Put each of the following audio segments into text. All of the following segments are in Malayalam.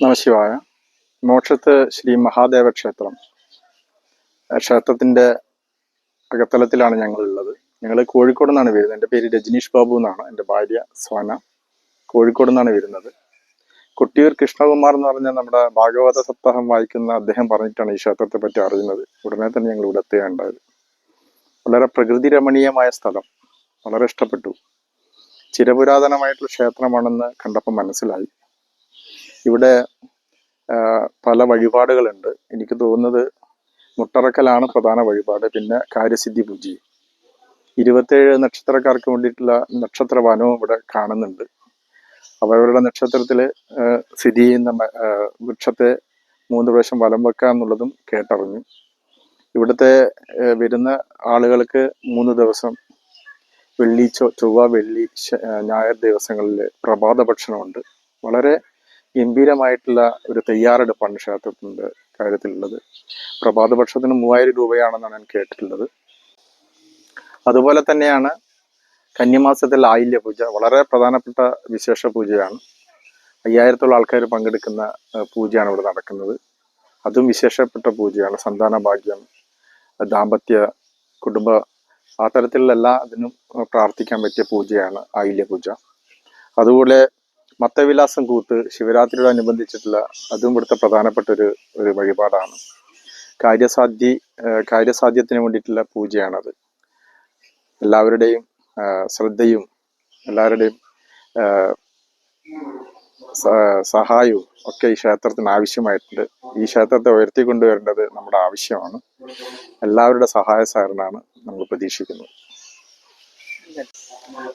നമശിവായ മോക്ഷത്ത് ശ്രീ മഹാദേവ ക്ഷേത്രം. ക്ഷേത്രത്തിന്റെ അകത്തലത്തിലാണ് ഞങ്ങളുള്ളത്. ഞങ്ങൾ കോഴിക്കോട് നിന്നാണ് വരുന്നത്. എന്റെ പേര് രജനീഷ് ബാബു എന്നാണ്. എന്റെ ഭാര്യ സോന. കോഴിക്കോട് നിന്നാണ് വരുന്നത്. കൊട്ടിയൂർ കൃഷ്ണകുമാർ എന്ന് പറഞ്ഞ നമ്മുടെ ഭാഗവത സപ്താഹം വായിക്കുന്ന അദ്ദേഹം പറഞ്ഞിട്ടാണ് ഈ ക്ഷേത്രത്തെ പറ്റി അറിയുന്നത്. ഉടനെ തന്നെ ഞങ്ങൾ ഇവിടെ എത്തുകയുണ്ടായത്. വളരെ പ്രകൃതി രമണീയമായ സ്ഥലം. വളരെ ഇഷ്ടപ്പെട്ടു. ചിരപുരാതനമായിട്ടുള്ള ക്ഷേത്രമാണെന്ന് കണ്ടപ്പോൾ മനസ്സിലായി. ഇവിടെ പല വഴിപാടുകളുണ്ട്. എനിക്ക് തോന്നുന്നത് മുട്ടറക്കലാണ് പ്രധാന വഴിപാട്. പിന്നെ കാര്യസിദ്ധി പൂജയും ഇരുപത്തേഴ് നക്ഷത്രക്കാർക്ക് വേണ്ടിയിട്ടുള്ള നക്ഷത്രവനവും ഇവിടെ കാണുന്നുണ്ട്. അവരവരുടെ നക്ഷത്രത്തിൽ സ്ഥിതി ചെയ്യുന്ന വൃക്ഷത്തെ മൂന്ന് പ്രാവശ്യം വലം വെക്കുക എന്നുള്ളതും കേട്ടറിഞ്ഞു. ഇവിടുത്തെ വരുന്ന ആളുകൾക്ക് മൂന്ന് ദിവസം വെള്ളി ചൊവ്വ വെള്ളി ഞായർ ദിവസങ്ങളിൽ പ്രഭാത ഭക്ഷണമുണ്ട്. വളരെ ഗംഭീരമായിട്ടുള്ള ഒരു തയ്യാറെടുപ്പാണ് ക്ഷേത്രത്തിന്റെ കാര്യത്തിലുള്ളത്. പ്രഭാതപക്ഷത്തിന് മൂവായിരം രൂപയാണെന്നാണ് ഞാൻ കേട്ടിട്ടുള്ളത്. അതുപോലെ തന്നെയാണ് കന്യമാസത്തിൽ ആയില്യ പൂജ വളരെ പ്രധാനപ്പെട്ട വിശേഷ പൂജയാണ്. അയ്യായിരത്തോളം ആൾക്കാർ പങ്കെടുക്കുന്ന പൂജയാണ് ഇവിടെ നടക്കുന്നത്. അതും വിശേഷപ്പെട്ട പൂജയാണ്. സന്താന ഭാഗ്യം ദാമ്പത്യ കുടുംബ ആ തരത്തിലുള്ള എല്ലാ അതിനും പ്രാർത്ഥിക്കാൻ പറ്റിയ പൂജയാണ് ആയില്യ പൂജ. അതുപോലെ മത്തവിലാസം കൂത്ത് ശിവരാത്രിയോട് അനുബന്ധിച്ചിട്ടുള്ള അതും ഇവിടുത്തെ പ്രധാനപ്പെട്ട ഒരു ഒരു വഴിപാടാണ്. കാര്യസാധ്യ കാര്യസാധ്യത്തിന് വേണ്ടിയിട്ടുള്ള പൂജയാണത്. എല്ലാവരുടെയും ശ്രദ്ധയും എല്ലാവരുടെയും സഹായവും ഒക്കെ ഈ ക്ഷേത്രത്തിന് ആവശ്യമായിട്ടുണ്ട്. ഈ ക്ഷേത്രത്തെ ഉയർത്തിക്കൊണ്ടുവരേണ്ടത് നമ്മുടെ ആവശ്യമാണ്. എല്ലാവരുടെ സഹായ സഹകരണമാണ് നമ്മൾ പ്രതീക്ഷിക്കുന്നത്.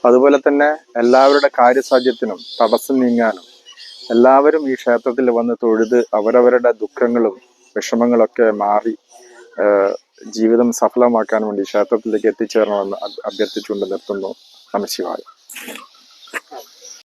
അതുപോലെ തന്നെ എല്ലാവരുടെ കാര്യസാധ്യത്തിനും തടസ്സം നീങ്ങാനും എല്ലാവരും ഈ ക്ഷേത്രത്തിൽ വന്ന് തൊഴുത് അവരവരുടെ ദുഃഖങ്ങളും വിഷമങ്ങളൊക്കെ മാറി ജീവിതം സഫലമാക്കാൻ വേണ്ടി ക്ഷേത്രത്തിലേക്ക് എത്തിച്ചേരണമെന്ന് അഭ്യർത്ഥിച്ചുകൊണ്ട് നിർത്തുന്നു. നമശിവായ